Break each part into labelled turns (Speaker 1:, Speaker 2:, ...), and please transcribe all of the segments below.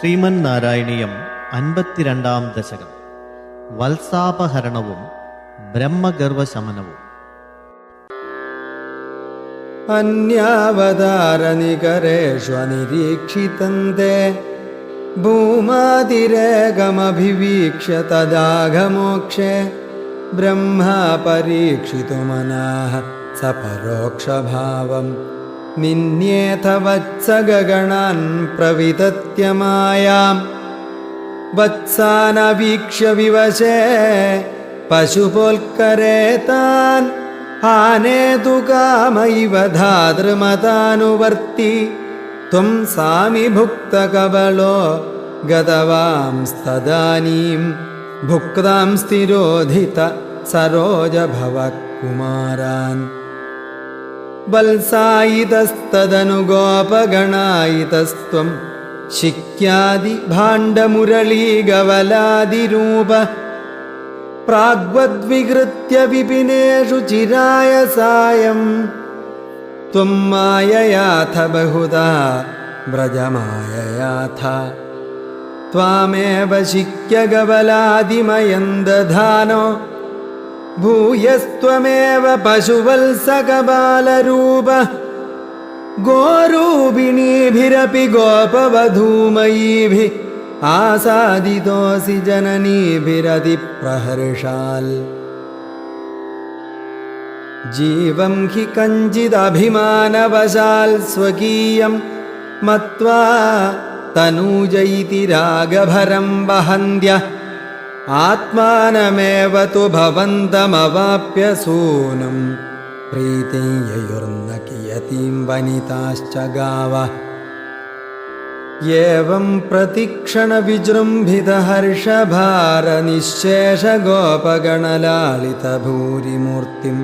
Speaker 1: ശ്രീമൻ നാരായണീയം അൻപത്തിരണ്ടാം ദശകം. വത്സാപഹരണവും ബ്രഹ്മഗർവശമനവും.
Speaker 2: അന്യാവതാരനികരേഷ്വനിരീക്ഷിതന്തെ ഭൂമാതിരേകമഭിവീക്ഷ്യ തദാഘമോക്ഷേ ബ്രഹ്മ പരീക്ഷിതുമനാഹ സപരോക്ഷഭാവം. നിന്യേഥ വത്സഗണാൻ പ്രവിതത്യമായാം വത്സാനവീക്ഷ്യ വിവശേ പശുപോൽക്കരേ താൻ. ആനേതു കാമൈവ ധാതൃമതാനുവർത്തി. ത്വം സാമി ഭുക്തകവളോ ഗതവാംസ്തദാനീം ഭുക്താം സ്ഥിരോധിത സരോജഭവകുമാരാൻ वल्सायितस्तदनुगोपगणायितस्त्वं शिक्यादिभाण्डमुरलीगवलादिरूप प्राग्वद्विकृत्य विपिनेषु चिराय सायम् त्वं माययाथ बहुधा व्रजमाययाथ। त्वामेव शिक्यगबलादिमयं दधानो भूयस्त्वमेव पशुवल्सकबालरूप। गोरूपिणीभिरपि गोपवधूमयीभिः आसादितोऽसि जननीभिरतिप्रहर्षाल् जीवं हि कञ्चिदभिमानवशाल् स्वकीयं मत्वा तनूज इति रागभरं वहन्त्य आत्मानमेव तु भवन्तमवाप्य सूनं प्रीतिं ययुर्न कियतीं वनिताश्च गावः एवं प्रतिक्षणविजृम्भितहर्षभारनिःशेषगोपगणलालितभूरिमूर्तिं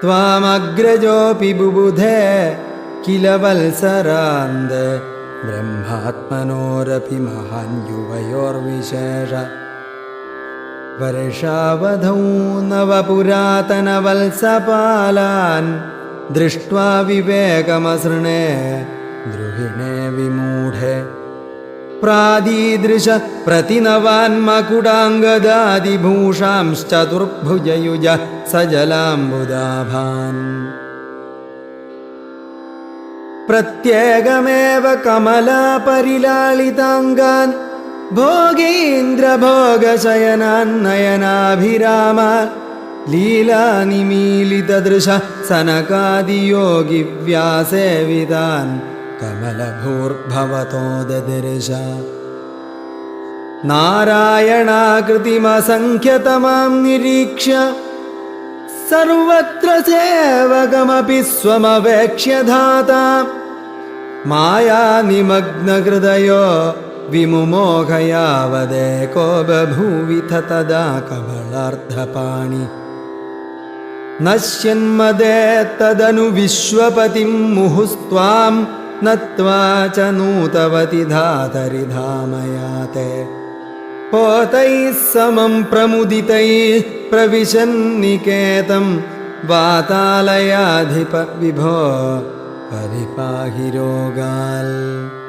Speaker 2: त्वामग्रजोऽपि बुबुधे किल वल्सरान्द ब्रह्मात्मनोरपि महान् युवयोर्विशेष वर्षावधौ नवपुरातनवल्सपालान् दृष्ट्वा विवेकमसृणे द्रुहिणे विमूढे प्रादीदृश प्रतिनवान्मकुडाङ्गदादिभूषांश्चतुर्भुजयुज सजलाम्बुदाभान् प्रत्येकमेव कमलापरिलालिताङ्गान् भोगीन्द्रभोगशयनान्नयनाभिराम लीलानिमीलितदृश सनकादियोगिव्यासेवितान् कमलभूर्भवतो ददृश नारायणाकृतिमसङ्ख्यतमां निरीक्ष्य सर्वत्र सेवकमपि स्वमवेक्ष्य धाता मायानिमग्नहृदयो विमुमोघयावदेको बभूविथ तदा कबलार्धपाणि नश्यन्मदे तदनु विश्वपतिं मुहुस्त्वां नत्वा च नूतवति धातरि धामयाते पोतैः समं प्रमुदितैः प्रविशन्निकेतं वातालयाधिप विभो परिपाहि रोगाल्